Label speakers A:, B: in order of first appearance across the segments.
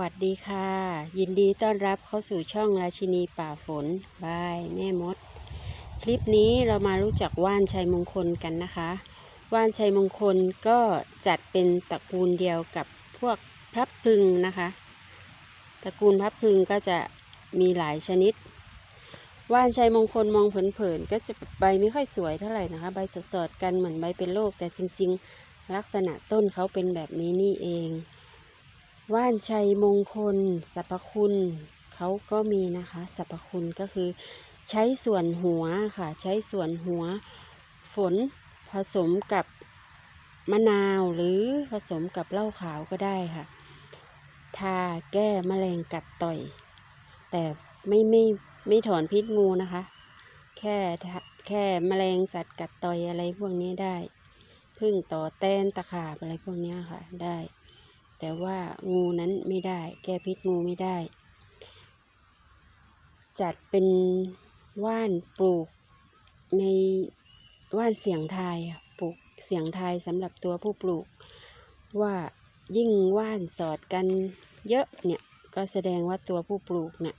A: วัสดีค่ะ ยินดีต้อนรับเข้าสู่ช่องราชินีป่าฝนบายแม่มด คลิปนี้เรามารู้จักว่านชัยมงคลกันนะคะ ว่านชัยมงคลก็จัดเป็นตระกูลเดียวกับพวกพลับพลึงนะคะ ตระกูลพลับพลึงก็จะมีหลายชนิด ว่านชัยมงคลมองเผินๆก็จะใบไม่ค่อยสวยเท่าไหร่นะคะ ใบสดๆกันเหมือนใบเป็นโรคแต่จริง ๆ ลักษณะต้นเขาเป็นแบบนี้นี่เอง ว่านชัยมงคลสรรพคุณเขาก็มีนะคะสรรพคุณก็คือใช้ส่วนหัวค่ะ ใช้ส่วนหัวฝนผสมกับมะนาวหรือผสมกับเหล้าขาวก็ได้ค่ะ ทาแก้มแมลงกัดต่อย แต่ไม่ไม่ไม่ถอนพิษงูนะคะ แค่แค่แมลงสัตว์กัดต่อยอะไรพวกนี้ได้ พึ่งต่อแตนตะขาบอะไรพวกนี้ค่ะได้ แต่ว่างูนั้นไม่ได้ แก้พิษงูไม่ได้ จัดเป็นว่านปลูกในว่านเสียงทายปลูกเสียงทายสำหรับตัวผู้ปลูก ว่ายิ่งว่านสอดกันเยอะเนี่ยก็แสดงว่าตัวผู้ปลูกเนี่ย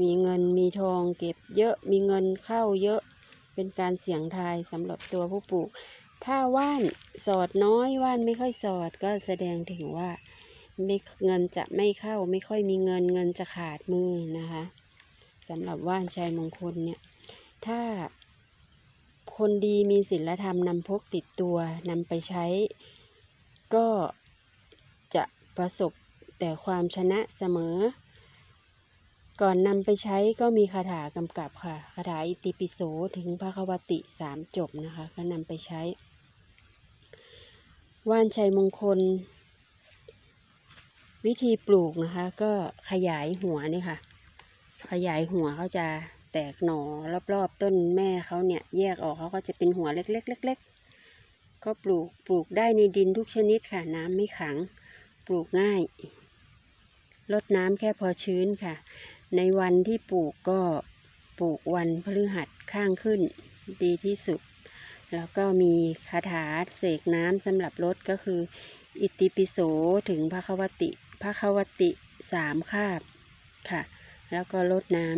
A: มีเงินมีทองเก็บเยอะมีเงินเข้าเยอะเป็นการเสียงทายสำหรับตัวผู้ปลูก ถ้าว่านสอดน้อยว่านไม่ค่อยสอดก็แสดงถึงว่าไม่เงินจะไม่เข้าไม่ค่อยมีเงินเงินจะขาดมือนะคะสำหรับว่านชัยมงคลเนี่ย ถ้าคนดีมีศีลธรรมนำพกติดตัวนำไปใช้ ก็จะประสบแต่ความชนะเสมอ ก่อนนำไปใช้ก็มีคาถากำกับค่ะ คาถาอิติปิโสถึงพระควติสามจบนะคะ ก็นำไปใช้ ว่านชัยมงคล วิธีปลูกนะคะ ก็ขยายหัวนี่ค่ะ ขยายหัวเขาจะแตกหน่อรอบๆ ต้นแม่เขาเนี่ย แยกออกเขาก็จะเป็นหัวเล็กๆเล็กๆก็ปลูกปลูกได้ในดินทุกชนิดค่ะ น้ำไม่ขัง ปลูกง่ายลดน้ำแค่พอชื้นค่ะ ในวันที่ปลูกก็ปลูกวันพฤหัสข้างขึ้นดีที่สุด แล้วก็มีคาถาเสกน้ำสำหรับรดก็คือ อิติปิโสถึงพระควติพระควติสามคาบค่ะ แล้วก็ลดน้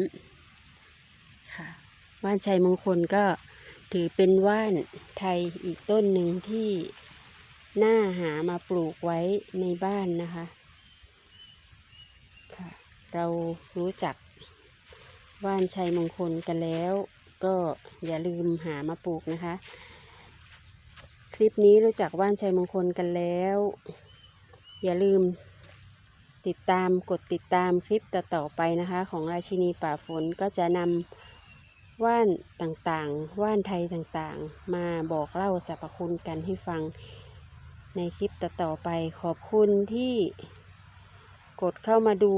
A: ำค่ะ ว่านชัยมงคลก็ถือเป็นว่านไทยอีกต้นหนึ่งที่น่าหามาปลูกไว้ในบ้านนะคะ เรารู้จักว่านชัยมงคลกันแล้ว ก็อย่าลืมหามาปลูกนะคะ คลิปนี้รู้จักว่านชัยมงคลกันแล้ว อย่าลืมติดตามกดติดตามคลิปต่อๆไปนะคะ ของราชินีป่าฝนก็จะนำว่านต่างๆ ว่านไทยต่างๆ มาบอกเล่าสรรพคุณกันให้ฟังในคลิปต่อๆไปขอบคุณที่ กดเข้ามาดู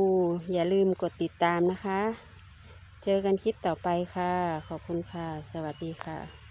A: อย่าลืมกดติดตามนะคะ เจอกันคลิปต่อไปค่ะ ขอบคุณค่ะ สวัสดีค่ะ